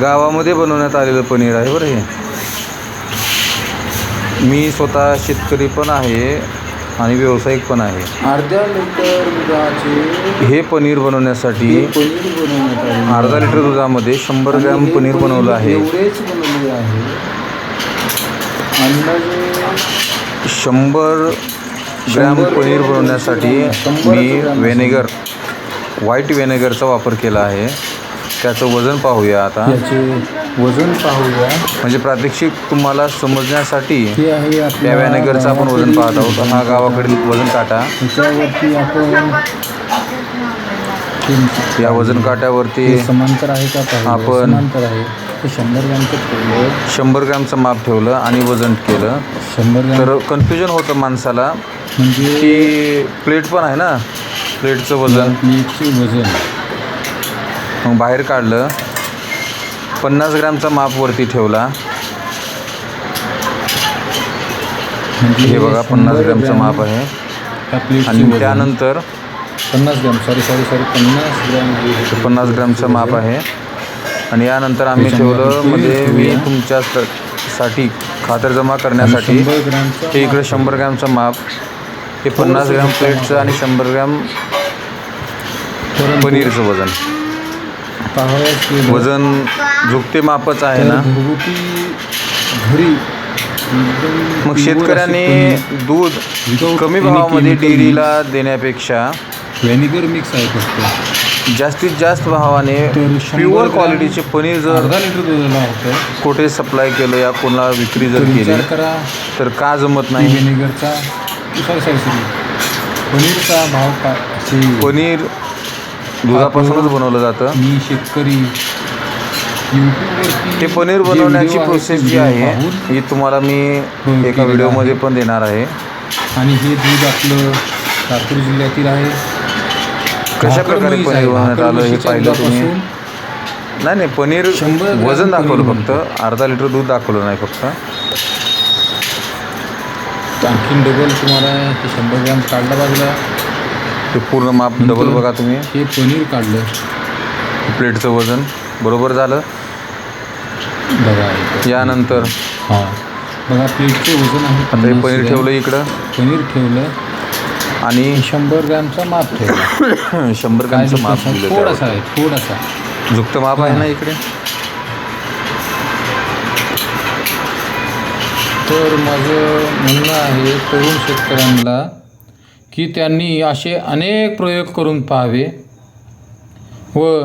गावामध्ये बनवण्यात आलेलं पनीर आहे बरं हे. मी स्वतः शेतकरी पण आहे आणि व्यावसायिक पण आहे. अर्ध्या लिटर दुधाचे हे पनीर बनवण्यासाठी अर्धा लिटर दुधामध्ये शंभर ग्रॅम पनीर बनवलं आहे. शंभर ग्रॅम पनीर बनवण्यासाठी मी व्हेनेगर व्हाईट व्हेनेगरचा वापर केला आहे. त्याचं वजन पाहूया आता. याचे वजन पाहूया. म्हणजे प्रात्यक्षिक तुम्हाला समजण्यासाठी हे आहे आपण वजन पाहत आहोत. हा गावाकडील वजन काटा. त्याच्यावरती आपण या वजन काट्यावरती हे समांतर आहे का. आपण- समांतर आहे. ते शंभर ग्रॅमचं ठेवलं. शंभर ग्रॅमचं माप ठेवलं आणि वजन केलं. शंभर ग्रॅम तर कन्फ्युजन होतं माणसाला म्हणजे की प्लेट पण आहे ना? प्लेटचं वजन. प्लेटचे वजन. मग बाहेर काढलं पन्नास ग्रॅमचा माप वरती ठेवला म्हणजे हे बघा पन्नास ग्रॅमचं ग्रॅम माप आहे आणि. त्यानंतर पन्नास ग्रॅम सॉरी सॉरी सॉरी पन्नास ग्रॅम हे. पन्नास ग्रॅमचं माप आहे आणि यानंतर आम्ही ठेवलं मध्ये मी. तुमच्या साठी खातरजमा करण्यासाठी शंभर ग्रॅमचं हे इकडे शंभर ग्रॅमचं माप हे पन्नास ग्रॅम प्लेटचं आणि शंभर ग्रॅम पनीरचं वजन वजन झुकते मापच आहे ना? घरी मग शेतकऱ्यांनी दूध कमी भावामध्ये डेअरीला देण्यापेक्षा व्हॅनिगर मिक्स आहे फक्त. जास्तीत जास्त भावाने प्युअर क्वालिटीचे पनीर जर कुठे सप्लाय केलं या कोणाला विक्री जर केली तर का जमत नाही? व्हिनेगरचा पनीरचा भाव काय पनीर दुधापासूनच बनवलं जातं. मी शेतकरी. ते पनीर बनवण्याची प्रोसेस जी आहे ही तुम्हाला मी एका व्हिडिओमध्ये. पण देणार आहे. आणि हे दूध आपलं लातूर जिल्ह्यातील आहे. कशा प्रकारे पनीर. बनवण्यात आलं हे पाहिलं तुम्ही? नाही नाही पनीर वजन दाखवलं. फक्त. अर्धा लिटर दूध दाखवलं नाही फक्त. आणखीन डबल तुम्हाला शंभर ग्रॅम काढला बाजूला ते पूर्ण माप डबल बघा तुम्ही. हे पनीर काढलं. प्लेटचं वजन बरोबर झालं. बघा. इथं. यानंतर? हां. बघा प्लेटचे वजन आहे आता हे 50 पनीर ग्रॅम. ठेवलं इकडं. पनीर ठेवलं. आणि शंभर ग्रॅमचा माप ठेवला. शंभर ग्रॅमचं माप? दिलं थोडासा. आहे थोडासा. झुकतं माप आहे ना इकडे? तर माझं म्हणणं आहे तरुण शेतकऱ्यांना की त्यांनी असे अनेक प्रयोग करून पाहावे व